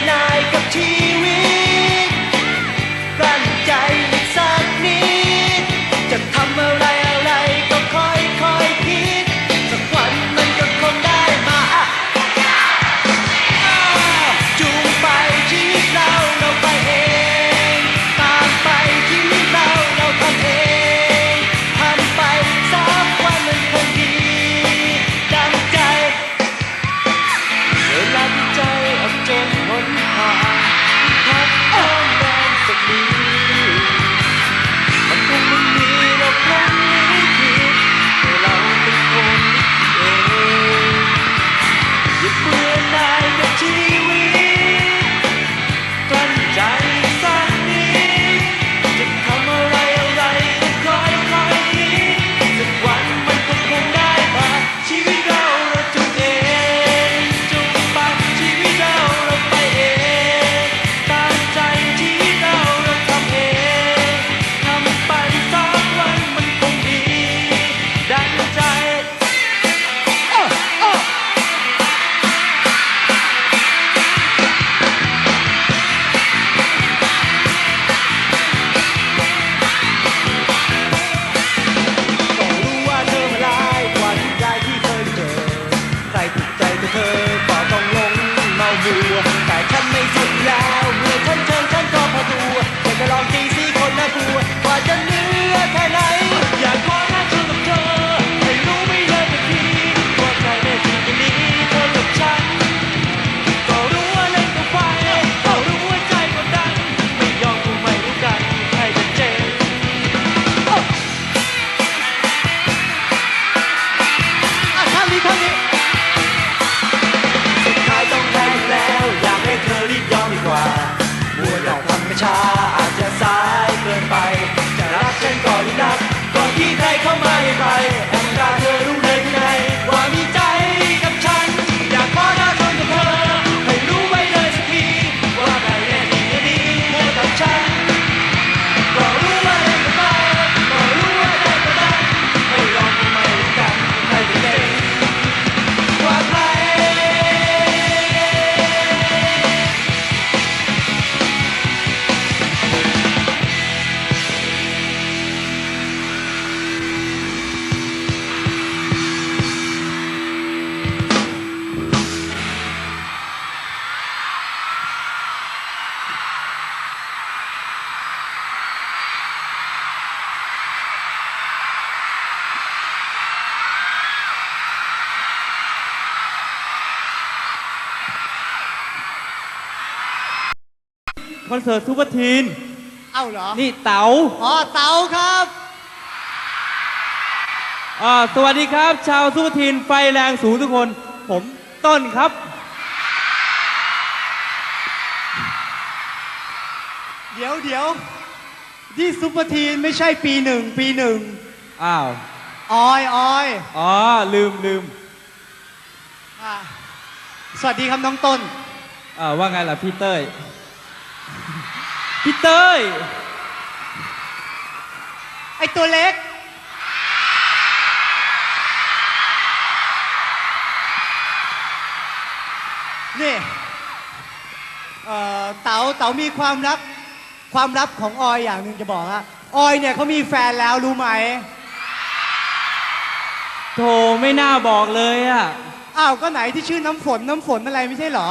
like a tea คอนเสิร์ตซูเปอร์ทีน เอ้าเหรอนี่เต๋าอ๋อเต๋าครับอ่าสวัสดีครับ ชาวซูเปอร์ทีนไฟแรงสูงทุกคน ผมต้นครับ เดี๋ยวเดี๋ยวที่ซุปเปอร์ทีนไม่ใช่ปีหนึ่งปีหนึ่งอ้าว ออยออยอ๋อ ลืมลืมอะสวัสดีครับน้องต้น อ่าว่าไงล่ะพี่เต้ย พี่เต้ย ไอตัวเล็ก นี่เอ่ต๋าเต๋ามีความลับ ความลับของออยอย่างหนึ่งจะบอกฮะออยเนี่ยเขามีแฟนแล้วรู้ไหม โธไม่น่าบอกเลยอะอ้าว ก็ไหนที่ชื่อน้ำฝนน้ำฝนอะไรไม่ใช่เหรอ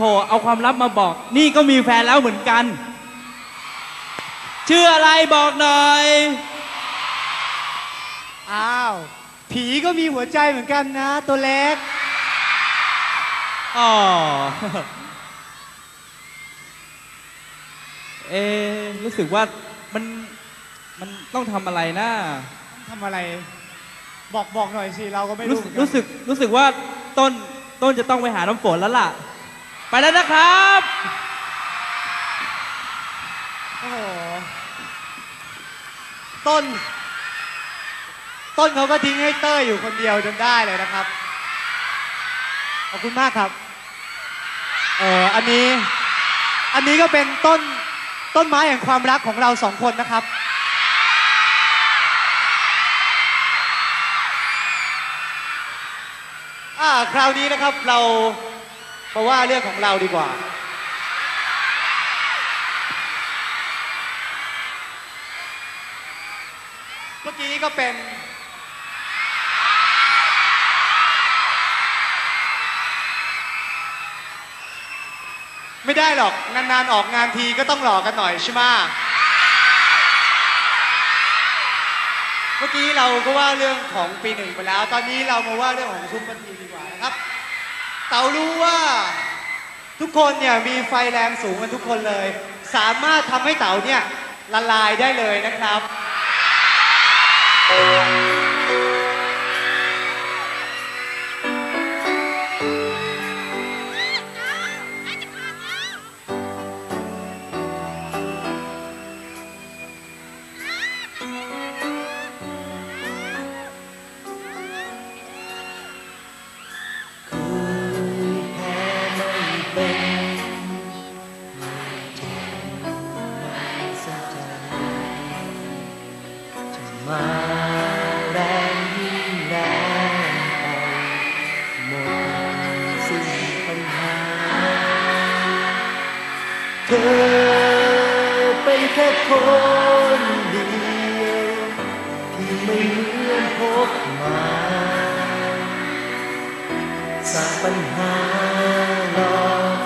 โถเอาความลับมาบอก นี่ก็มีแฟนแล้วเหมือนกัน ชื่ออะไรบอกหน่อย อ้าว ผีก็มีหัวใจเหมือนกันนะ ตัวเล็กอ๋อเอะรู้สึกว่ามันมันต้องทำอะไรนะทำอะไร บอกบอกหน่อยสิ เราก็ไม่รู้รู้เหมือนกันรู้สึกรู้สึกว่าต้นต้นจะต้องไปหาน้ำฝนแล้วล่ะ ไปแล้วนะครับ โอ้โห ต้น ต้นเขาก็ทิ้งให้เต้ยอยู่คนเดียวจนได้เลยนะครับ ขอบคุณมากครับ เอออันนี้ อันนี้ก็เป็นต้น ต้นไม้แห่งความรักของเราสองคนนะครับ อ่า คราวนี้นะครับเรา มาะว่าเรื่องของเราดีกว่า เมื่อกี้ก็เป็น ไม่ได้หรอก นานๆออกงานทีก็ต้องหลอกกันหน่อยใช่ไหมเมื่อกี้เราก็ว่าเรื่องของปีหนึ่งไปแล้ว ตอนนี้เรามาว่าเรื่องของซุปเปอร์ทีดีกว่านะครับ เต๋ารู้ว่า ทุกคนเนี่ยมีไฟแรงสูงกันทุกคนเลย สามารถทำให้เต๋าเนี่ยละลายได้เลยนะครับ พบมาสร้างปัญหาหรอก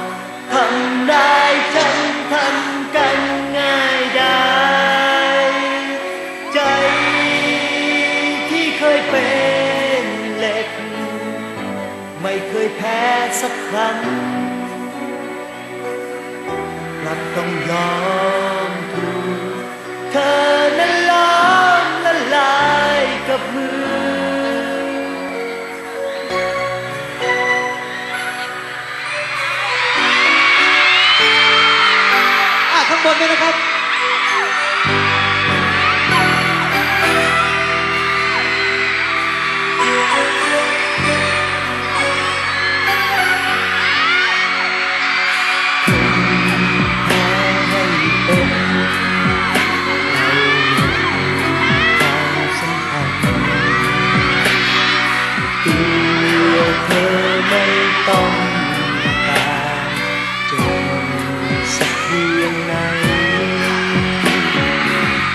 ทำได้ฉันทำกันง่ายได้ ใจที่เคยเป็นเหล็ก ไม่เคยแพ้สักครั้งกลับต้องยอมถูกเธอ อะข้าง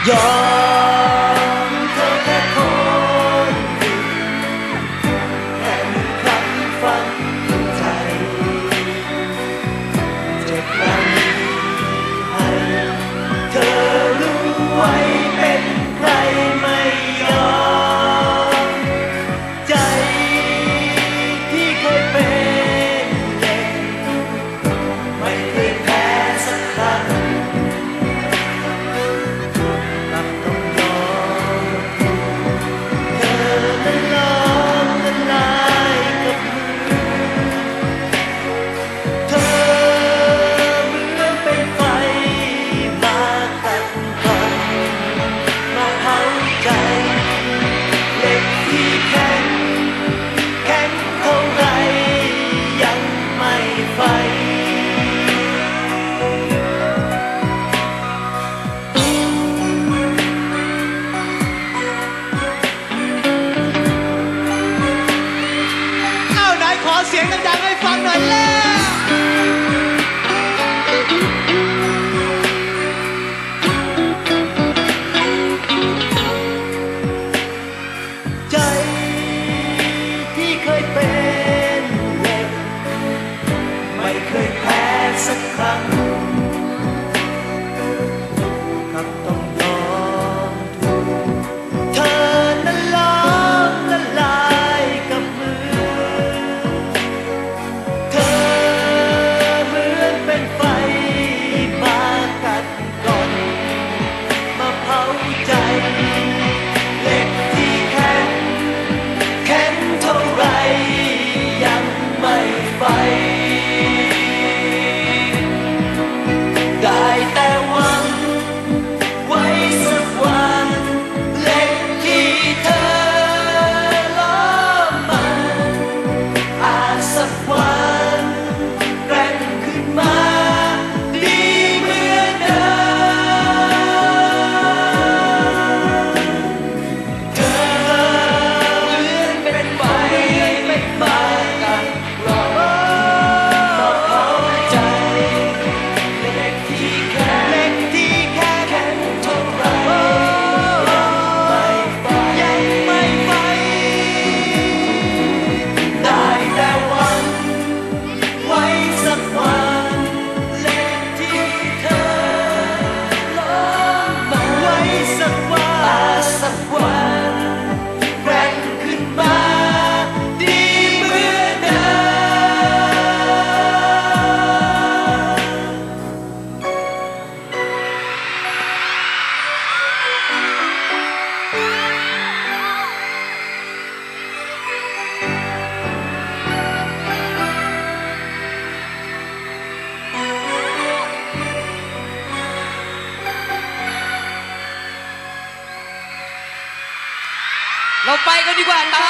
ย เสียงดังๆให้ฟังหน่อยแล้ว เร